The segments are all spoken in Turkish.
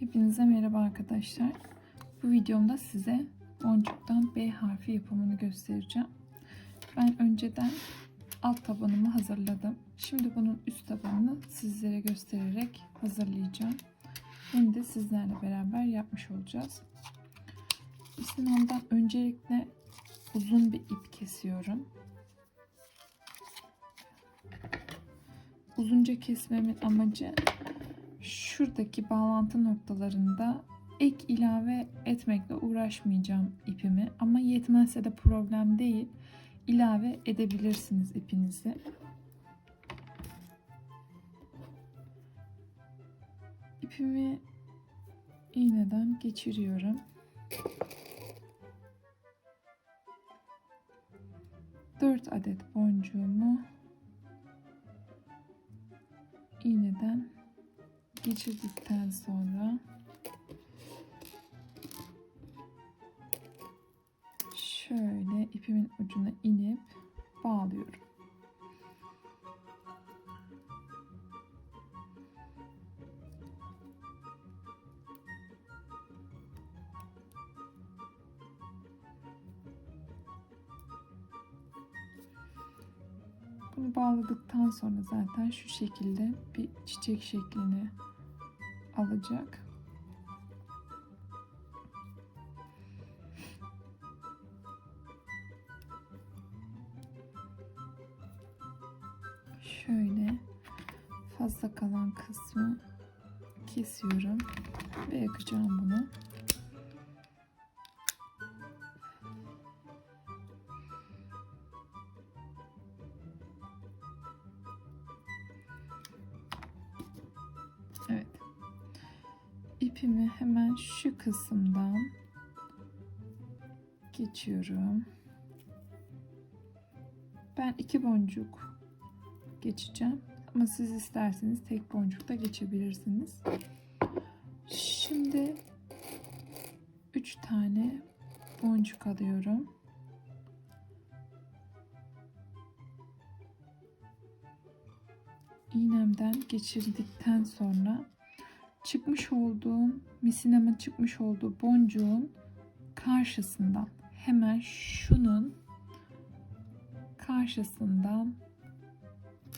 Hepinize merhaba arkadaşlar. Bu videomda size boncuktan B harfi yapımını göstereceğim. Ben önceden alt tabanımı hazırladım. Şimdi bunun üst tabanını sizlere göstererek hazırlayacağım. Hem de sizlerle beraber yapmış olacağız. İslam'dan öncelikle uzun bir ip kesiyorum. Uzunca kesmemin amacı şuradaki bağlantı noktalarında ek ilave etmekle uğraşmayacağım ipimi ama yetmezse de problem değil ilave edebilirsiniz ipinizi. İpimi iğneden geçiriyorum. Dört adet boncuğumu iğneden geçirdikten sonra şöyle ipimin ucuna inip bağlıyorum. Bunu bağladıktan sonra zaten şu şekilde bir çiçek şeklini alacak. Şöyle fazla kalan kısmı kesiyorum ve yakacağım bunu. Hemen şu kısımdan geçiyorum. Ben iki boncuk geçeceğim. Ama siz isterseniz tek boncuk da geçebilirsiniz. Şimdi üç tane boncuk alıyorum. iğnemden geçirdikten sonra çıkmış olduğum misinamın çıkmış olduğu boncuğun karşısından hemen şunun karşısından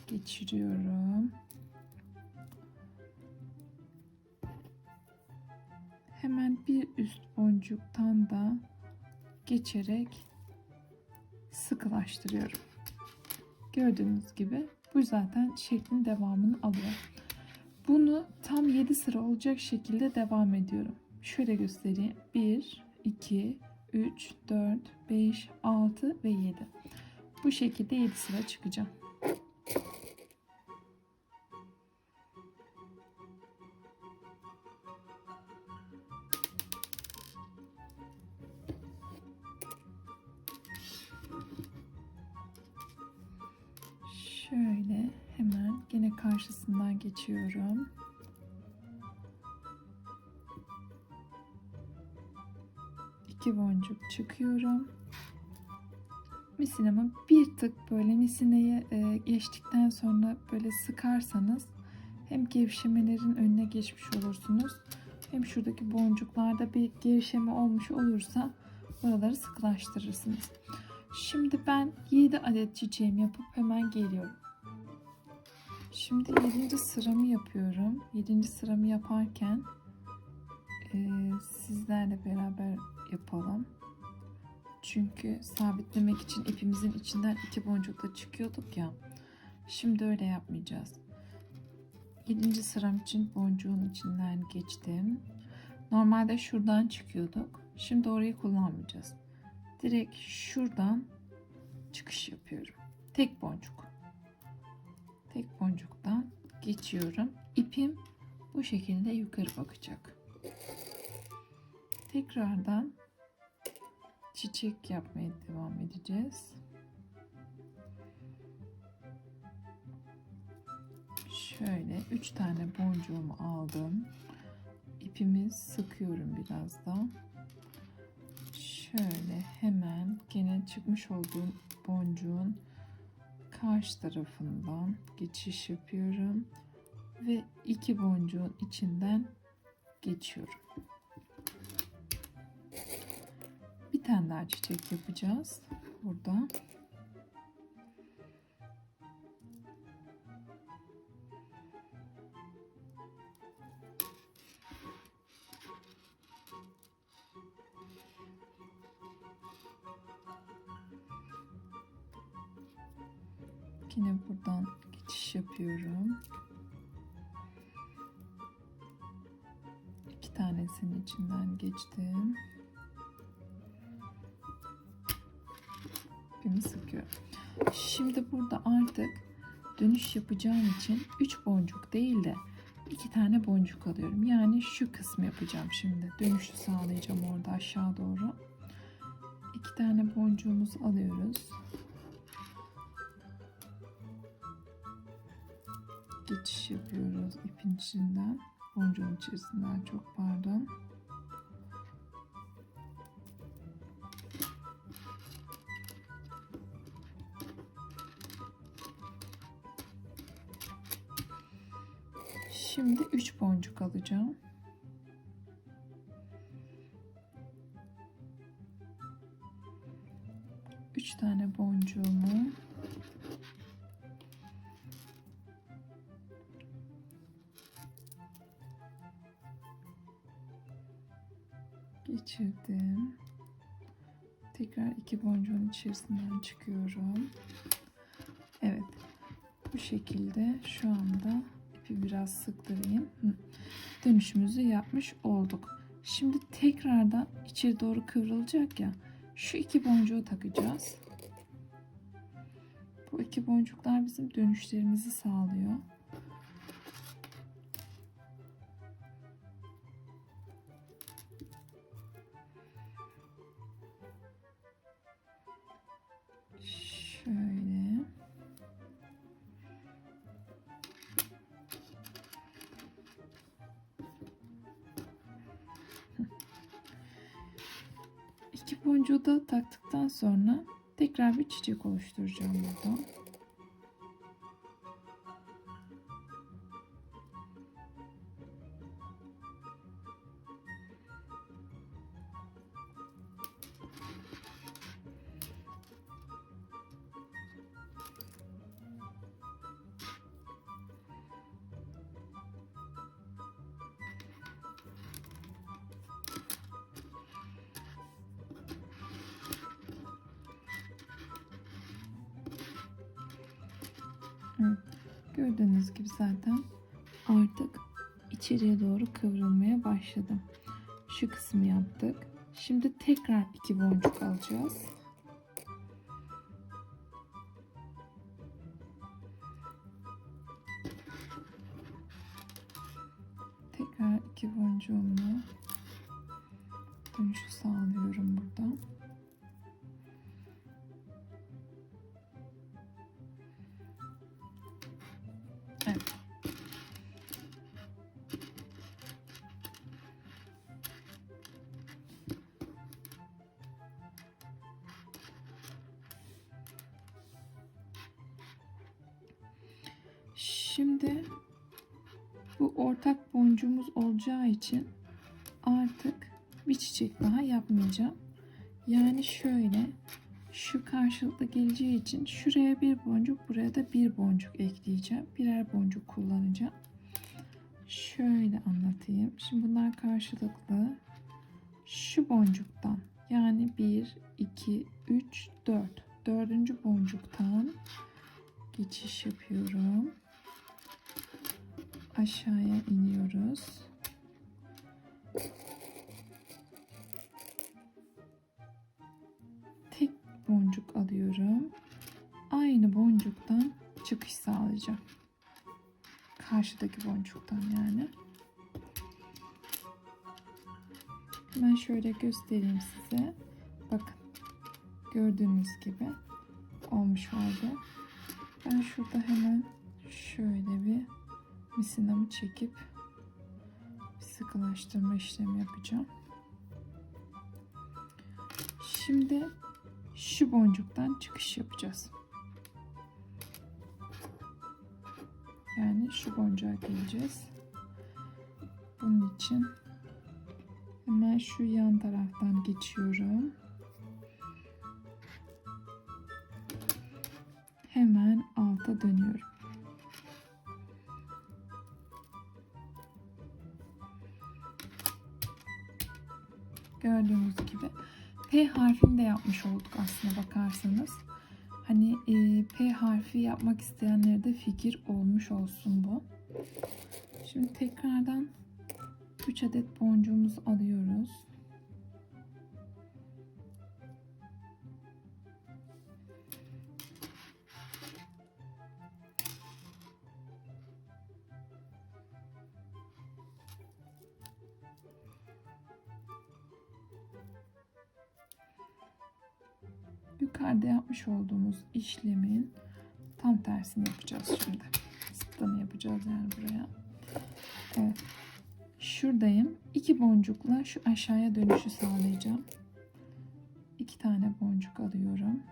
geçiriyorum. Hemen bir üst boncuktan da geçerek sıkılaştırıyorum. Gördüğünüz gibi bu zaten şeklin devamını alıyor. Bunu tam 7 sıra olacak şekilde devam ediyorum. Şöyle göstereyim. 1, 2, 3, 4, 5, 6 ve 7. Bu şekilde 7 sıra çıkacağım. Geçiyorum. İki boncuk çıkıyorum. Misinamı bir tık böyle misinayı e, geçtikten sonra böyle sıkarsanız hem gevşemelerin önüne geçmiş olursunuz. Hem şuradaki boncuklarda bir gevşeme olmuş olursa oraları sıkılaştırırsınız. Şimdi ben 7 adet çiçeğimi yapıp hemen geliyorum. Şimdi 7. sıramı yapıyorum. 7. sıramı yaparken e, sizlerle beraber yapalım. Çünkü sabitlemek için ipimizin içinden iki boncukla çıkıyorduk ya. Şimdi öyle yapmayacağız. 7. sıram için boncuğun içinden geçtim. Normalde şuradan çıkıyorduk. Şimdi orayı kullanmayacağız direkt şuradan çıkış yapıyorum. Tek boncuk. Tek boncuktan geçiyorum. İpim bu şekilde yukarı bakacak. Tekrardan çiçek yapmaya devam edeceğiz. Şöyle 3 tane boncuğumu aldım. İpimi sıkıyorum biraz da şöyle hemen gene çıkmış olduğum boncuğun karşı tarafından geçiş yapıyorum ve iki boncuğun içinden geçiyorum. Bir tane daha çiçek yapacağız burada. Yine buradan geçiş yapıyorum. İki tanesinin içinden geçtim. İpimi sıkıyorum. Şimdi burada artık dönüş yapacağım için 3 boncuk değil de iki tane boncuk alıyorum. Yani şu kısmı yapacağım şimdi. Dönüşü sağlayacağım orada aşağı doğru. İki tane boncuğumuzu alıyoruz. Geçiş yapıyoruz ipin içinden. Boncuğun içerisinden çok pardon. Şimdi 3 boncuk alacağım. Üç tane boncuğumu geçirdim. Tekrar iki boncuğun içerisinden çıkıyorum. Evet. Bu şekilde şu anda ipi biraz sıktırayım. Dönüşümüzü yapmış olduk. Şimdi tekrardan içeri doğru kıvrılacak ya. Şu iki boncuğu takacağız. Bu iki boncuklar bizim dönüşlerimizi sağlıyor. Boncuğu da taktıktan sonra tekrar bir çiçek oluşturacağım burada. İçeriye doğru kıvrılmaya başladım. Şu kısmı yaptık. Şimdi tekrar iki boncuk alacağız. Tekrar iki boncuğumla dönüşü sağlıyorum için artık bir çiçek daha yapmayacağım. Yani şöyle şu karşılıklı geleceği için şuraya bir boncuk buraya da bir boncuk ekleyeceğim. Birer boncuk kullanacağım. Şöyle anlatayım. Şimdi bunlar karşılıklı. Şu boncuktan yani 1, 2, 3, 4. Dördüncü boncuktan geçiş yapıyorum. Aşağıya iniyoruz. Tek boncuk alıyorum. Aynı boncuktan çıkış sağlayacağım. Karşıdaki boncuktan yani. Ben şöyle göstereyim size. Bakın. Gördüğünüz gibi olmuş oldu. Ben şurada hemen şöyle bir misinamı çekip sıkılaştırma işlemi yapacağım. Şimdi şu boncuktan çıkış yapacağız. Yani şu boncuğa geleceğiz. Bunun için Hemen şu yan taraftan geçiyorum. Hemen alta dönüyorum. Gördüğünüz gibi P harfini de yapmış olduk aslına bakarsanız. Hani e, P harfi yapmak isteyenlere de fikir olmuş olsun bu. Şimdi tekrardan 3 adet boncuğumuzu alıyoruz. Yukarıda yapmış olduğumuz işlemin tam tersini yapacağız şimdi. Zıttanı yapacağız yani buraya. Evet. Şuradayım. İki boncukla şu aşağıya dönüşü sağlayacağım. İki tane boncuk alıyorum.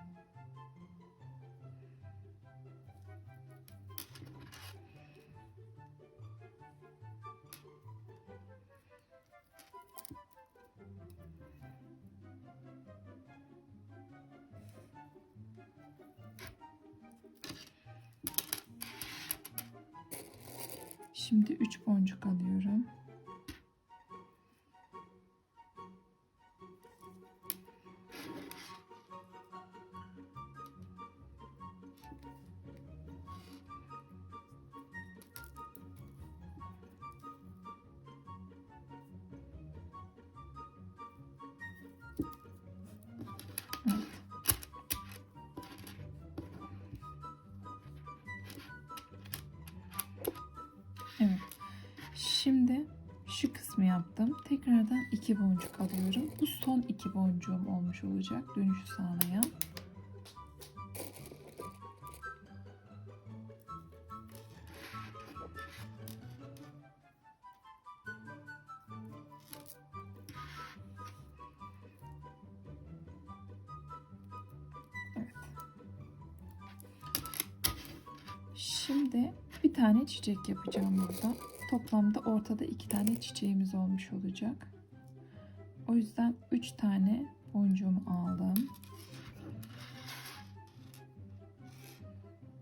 Şimdi şu kısmı yaptım. Tekrardan iki boncuk alıyorum. Bu son iki boncuğum olmuş olacak. Dönüşü sağlayan. Çiçek yapacağım burada. Toplamda ortada iki tane çiçeğimiz olmuş olacak. O yüzden üç tane boncuğumu aldım.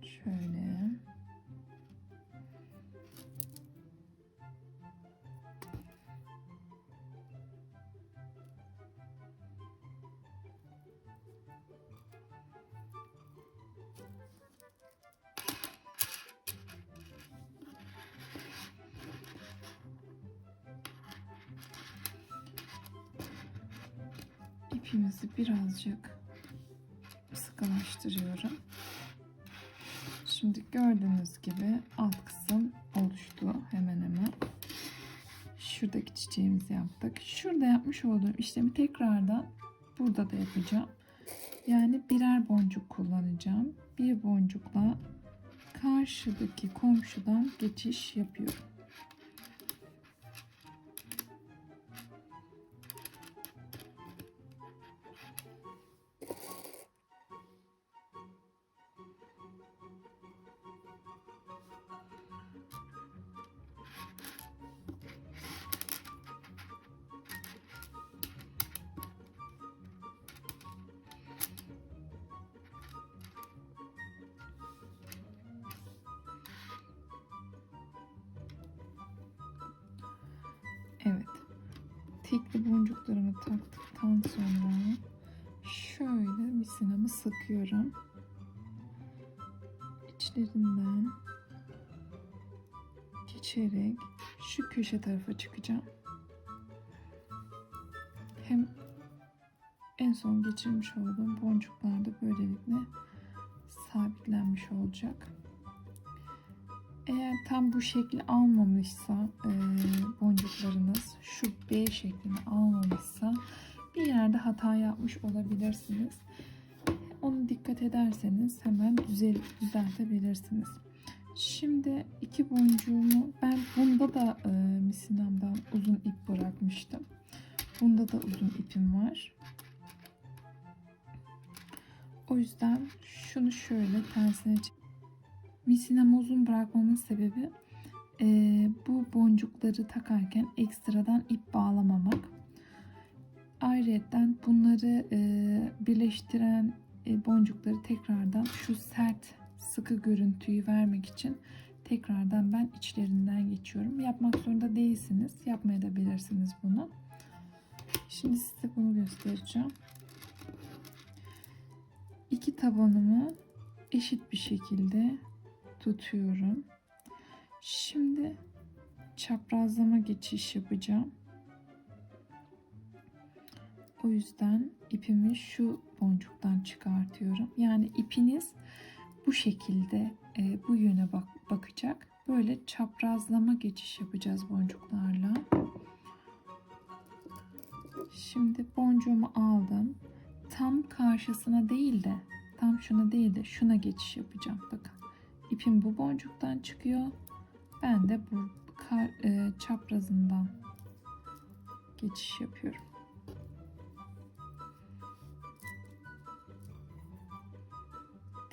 Şöyle. Birazcık sıkılaştırıyorum. Şimdi gördüğünüz gibi alt kısım oluştu hemen hemen. Şuradaki çiçeğimizi yaptık. Şurada yapmış olduğum işlemi tekrardan burada da yapacağım. Yani birer boncuk kullanacağım. Bir boncukla karşıdaki komşudan geçiş yapıyorum. Köşe tarafa çıkacağım. Hem en son geçirmiş olduğum boncuklar da böylelikle sabitlenmiş olacak. Eğer tam bu şekli almamışsa e, boncuklarınız şu B şeklini almamışsa bir yerde hata yapmış olabilirsiniz. Onu dikkat ederseniz hemen düzel düzeltebilirsiniz. Şimdi iki boncuğumu ben bunda da e, misinamdan uzun ip bırakmıştım. Bunda da uzun ipim var. O yüzden şunu şöyle tersine çek Misinamı uzun bırakmamın sebebi e, bu boncukları takarken ekstradan ip bağlamamak. ayrıyetten bunları e, birleştiren e, boncukları tekrardan şu sert sıkı görüntüyü vermek için tekrardan ben içlerinden geçiyorum. Yapmak zorunda değilsiniz. Yapmaya da bilirsiniz bunu. Şimdi size bunu göstereceğim. İki tabanımı eşit bir şekilde tutuyorum. Şimdi çaprazlama geçiş yapacağım. O yüzden ipimi şu boncuktan çıkartıyorum. Yani ipiniz bu şekilde e, bu yöne bak bakacak. Böyle çaprazlama geçiş yapacağız boncuklarla. Şimdi boncuğumu aldım. Tam karşısına değil de tam şuna değil de şuna geçiş yapacağım. Bakın ipim bu boncuktan çıkıyor. Ben de bu kar, e, çaprazından geçiş yapıyorum.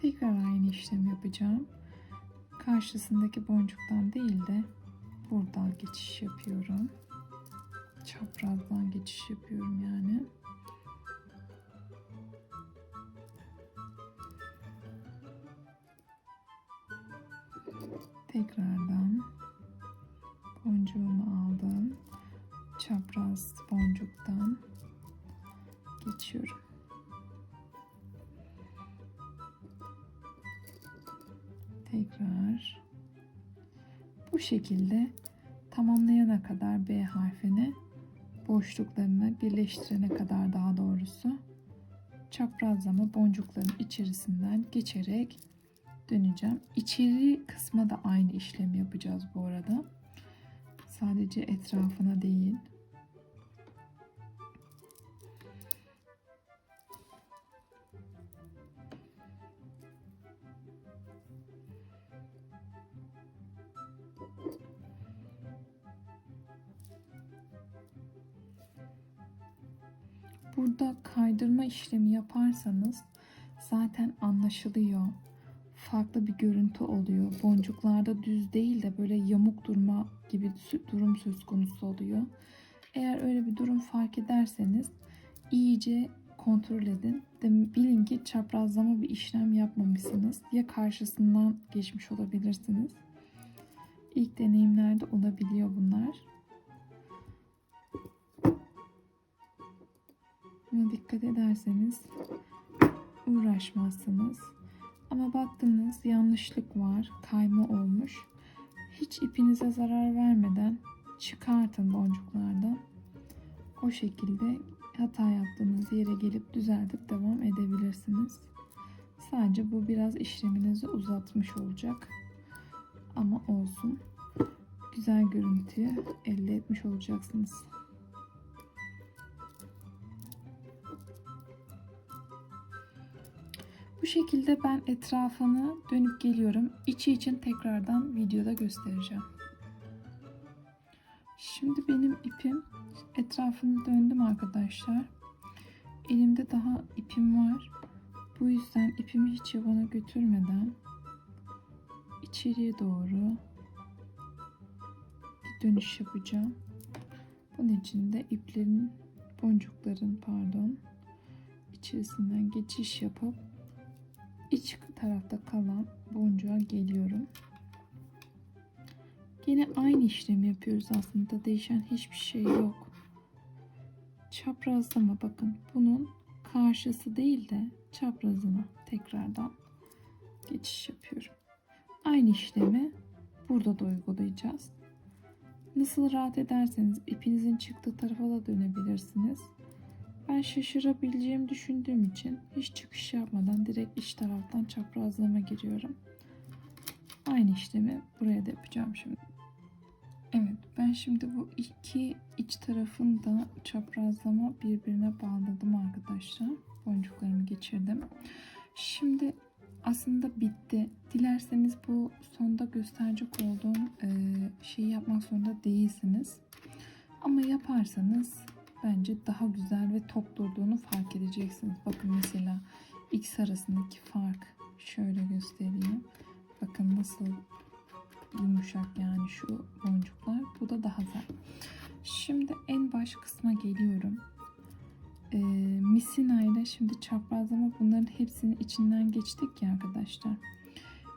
Tekrar aynı işlemi yapacağım. Karşısındaki boncuktan değil de buradan geçiş yapıyorum. Çaprazdan geçiş yapıyorum yani. Tekrardan şekilde tamamlayana kadar B harfini boşluklarını birleştirene kadar daha doğrusu çaprazlama boncukların içerisinden geçerek döneceğim. İçeri kısma da aynı işlemi yapacağız bu arada. Sadece etrafına değil. Yaparsanız zaten anlaşılıyor. Farklı bir görüntü oluyor. Boncuklarda düz değil de böyle yamuk durma gibi durum söz konusu oluyor. Eğer öyle bir durum fark ederseniz iyice kontrol edin. De bilin ki çaprazlama bir işlem yapmamışsınız. Ya karşısından geçmiş olabilirsiniz. İlk deneyimlerde olabiliyor bunlar. Buna dikkat ederseniz uğraşmazsınız. Ama baktınız yanlışlık var, kayma olmuş. Hiç ipinize zarar vermeden çıkartın boncuklardan. O şekilde hata yaptığınız yere gelip düzeltip devam edebilirsiniz. Sadece bu biraz işleminizi uzatmış olacak. Ama olsun. Güzel görüntüyü elde etmiş olacaksınız. Bu şekilde ben etrafını dönüp geliyorum. İçi için tekrardan videoda göstereceğim. Şimdi benim ipim etrafını döndüm arkadaşlar. Elimde daha ipim var. Bu yüzden ipimi hiç yabana götürmeden içeriye doğru bir dönüş yapacağım. Bunun için de iplerin, boncukların pardon içerisinden geçiş yapıp iç tarafta kalan boncuğa geliyorum. Yine aynı işlemi yapıyoruz aslında. Değişen hiçbir şey yok. Çaprazlama bakın. Bunun karşısı değil de çaprazına tekrardan geçiş yapıyorum. Aynı işlemi burada da uygulayacağız. Nasıl rahat ederseniz ipinizin çıktığı tarafa da dönebilirsiniz. Ben şaşırabileceğimi düşündüğüm için hiç çıkış yapmadan direkt iç taraftan çaprazlama giriyorum. Aynı işlemi buraya da yapacağım şimdi. Evet ben şimdi bu iki iç tarafını da çaprazlama birbirine bağladım arkadaşlar. Boncuklarımı geçirdim. Şimdi aslında bitti. Dilerseniz bu sonda gösterecek olduğum şeyi yapmak zorunda değilsiniz. Ama yaparsanız bence daha güzel ve tok durduğunu fark edeceksiniz. Bakın mesela X arasındaki fark şöyle göstereyim. Bakın nasıl yumuşak yani şu boncuklar. Bu da daha güzel. Şimdi en baş kısma geliyorum. e, misina ile şimdi çaprazlama bunların hepsinin içinden geçtik ya arkadaşlar.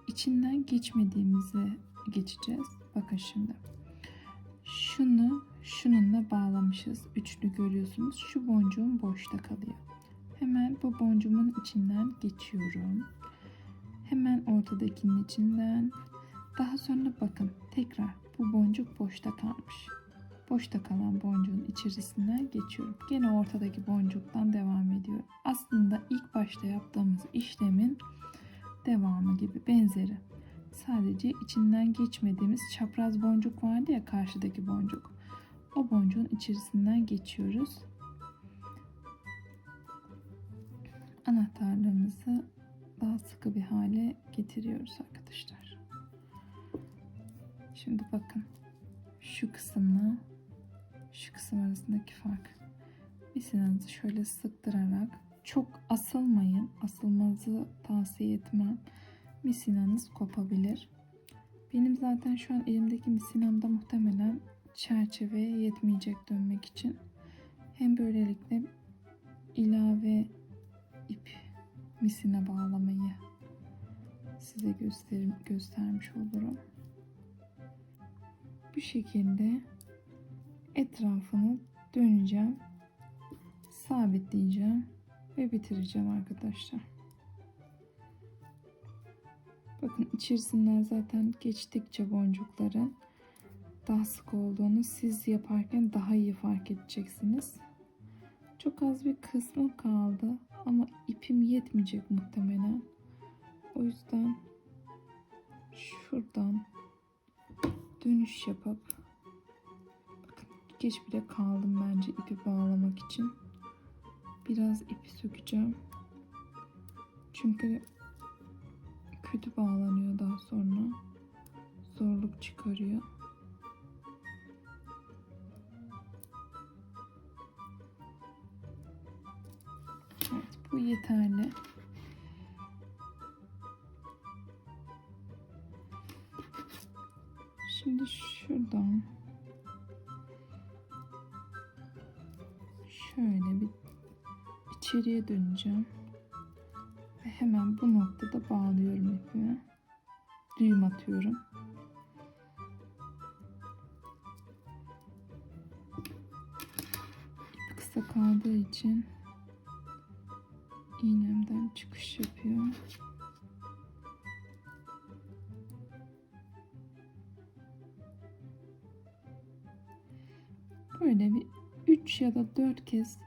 İçinden geçmediğimizi geçeceğiz. Bakın şimdi. Şunu şununla bağlamışız. Üçlü görüyorsunuz. Şu boncuğum boşta kalıyor. Hemen bu boncuğumun içinden geçiyorum. Hemen ortadakinin içinden. Daha sonra bakın tekrar bu boncuk boşta kalmış. Boşta kalan boncuğun içerisinden geçiyorum. Gene ortadaki boncuktan devam ediyorum. Aslında ilk başta yaptığımız işlemin devamı gibi benzeri. Sadece içinden geçmediğimiz çapraz boncuk vardı ya karşıdaki boncuk. O boncuğun içerisinden geçiyoruz. Anahtarlığımızı daha sıkı bir hale getiriyoruz arkadaşlar. Şimdi bakın şu kısımla şu kısım arasındaki fark. Misinanızı şöyle sıktırarak çok asılmayın. Asılmanızı tavsiye etmem. Misinanız kopabilir. Benim zaten şu an elimdeki misinamda muhtemelen çerçeveye yetmeyecek dönmek için. Hem böylelikle ilave ip misine bağlamayı size gösterim, göstermiş olurum. Bu şekilde etrafını döneceğim. Sabitleyeceğim ve bitireceğim arkadaşlar. Bakın içerisinden zaten geçtikçe boncukların daha sık olduğunu siz yaparken daha iyi fark edeceksiniz. Çok az bir kısmı kaldı ama ipim yetmeyecek muhtemelen. O yüzden şuradan dönüş yapıp bakın geç bile kaldım bence ipi bağlamak için. Biraz ipi sökeceğim. Çünkü kötü bağlanıyor daha sonra. Zorluk çıkarıyor. Evet bu yeterli. Şimdi şuradan şöyle bir içeriye döneceğim. Hemen bu noktada bağlıyorum ipimi. Düğüm atıyorum. İp kısa kaldığı için iğnemden çıkış yapıyor. Böyle bir 3 ya da 4 kez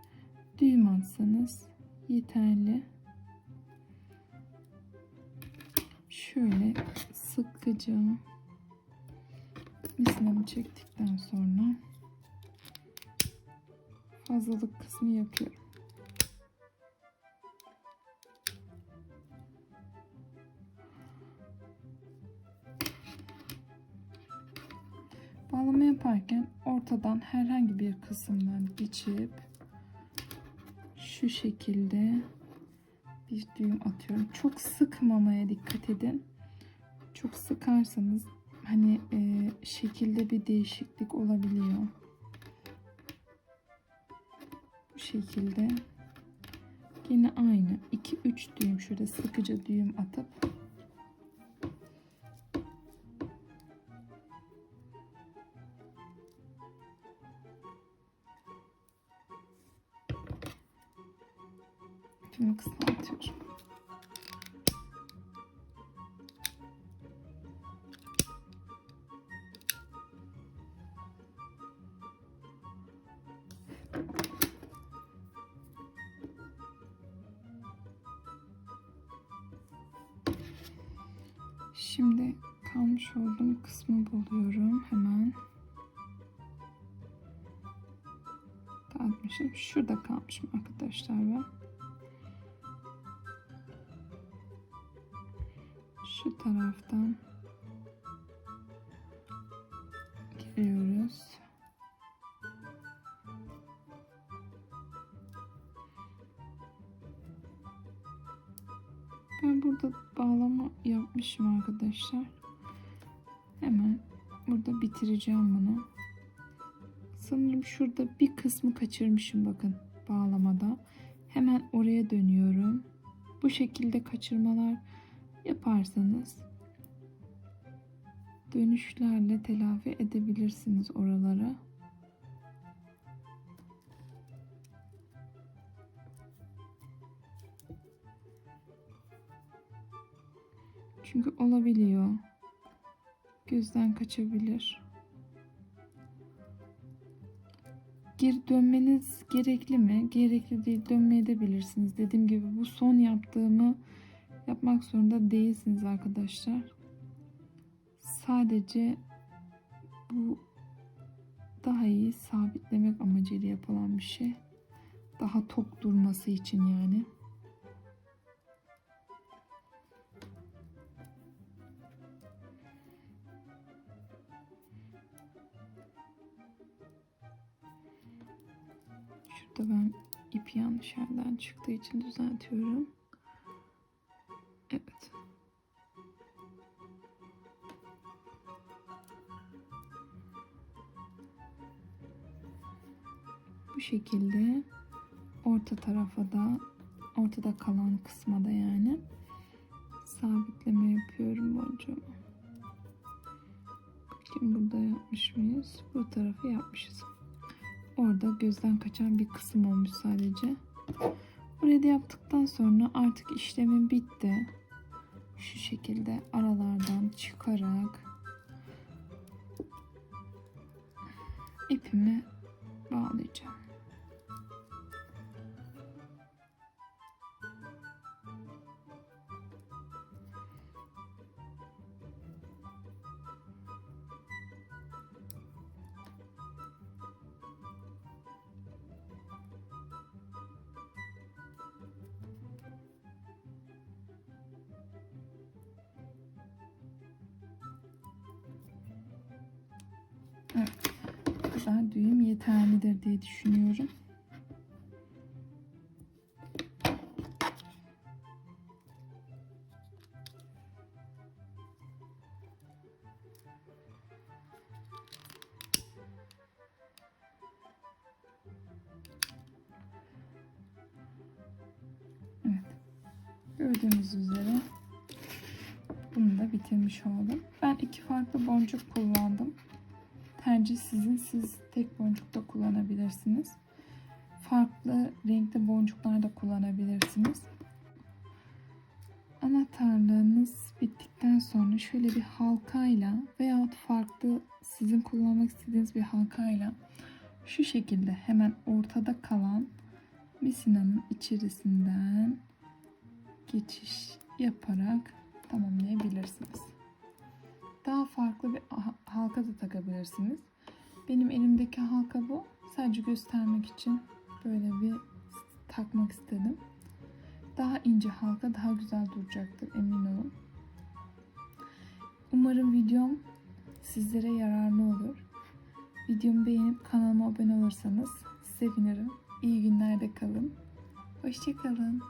düğüm atsanız yeterli. Şöyle sıkıca misinamı çektikten sonra fazlalık kısmı yapıyorum. Bağlama yaparken ortadan herhangi bir kısımdan geçip şu şekilde bir düğüm atıyorum. Çok sıkmamaya dikkat edin. Çok sıkarsanız hani e, şekilde bir değişiklik olabiliyor. Bu şekilde yine aynı 2-3 düğüm şöyle sıkıca düğüm atıp ipimi kısaltıyorum. Şimdi kalmış olduğum kısmı buluyorum hemen. Dağıtmışım. Şurada kalmışım arkadaşlar ben. Taraftan giriyoruz. Ben burada bağlama yapmışım arkadaşlar. Hemen burada bitireceğim bunu. Sanırım şurada bir kısmı kaçırmışım bakın. bağlamada. Hemen oraya dönüyorum. Bu şekilde kaçırmalar yaparsanız dönüşlerle telafi edebilirsiniz oraları. Çünkü olabiliyor. Gözden kaçabilir. Geri dönmeniz gerekli mi? Gerekli değil. Dönmeye de bilirsiniz. Dediğim gibi bu son yaptığımı yapmak zorunda değilsiniz arkadaşlar. Sadece bu daha iyi sabitlemek amacıyla yapılan bir şey. Daha tok durması için yani. Şurada ben ip yanlış yerden çıktığı için düzeltiyorum. Şekilde orta tarafa da ortada kalan kısma da yani sabitleme yapıyorum boncuğumu. Bakayım burada yapmış mıyız? Bu tarafı yapmışız. Orada gözden kaçan bir kısım olmuş sadece. Burayı da yaptıktan sonra artık işlemim bitti. Şu şekilde aralardan çıkarak ipimi bağlayacağım. Kadar düğüm yeterlidir diye düşünüyorum. Gördüğünüz üzere bunu da bitirmiş oldum. Ben iki farklı boncuk kullandım. Tercih sizin. Siz tek boncuk da kullanabilirsiniz. Farklı renkli boncuklar da kullanabilirsiniz. Anahtarlığınız bittikten sonra şöyle bir halkayla veya farklı sizin kullanmak istediğiniz bir halkayla şu şekilde hemen ortada kalan misinanın içerisinden geçiş yaparak tamamlayabilirsiniz. Daha farklı bir ha- halka da takabilirsiniz. Benim elimdeki halka bu. Sadece göstermek için böyle bir takmak istedim. Daha ince halka daha güzel duracaktır emin olun. Umarım videom sizlere yararlı olur. Videomu beğenip kanalıma abone olursanız sevinirim. İyi günlerde kalın. Hoşçakalın.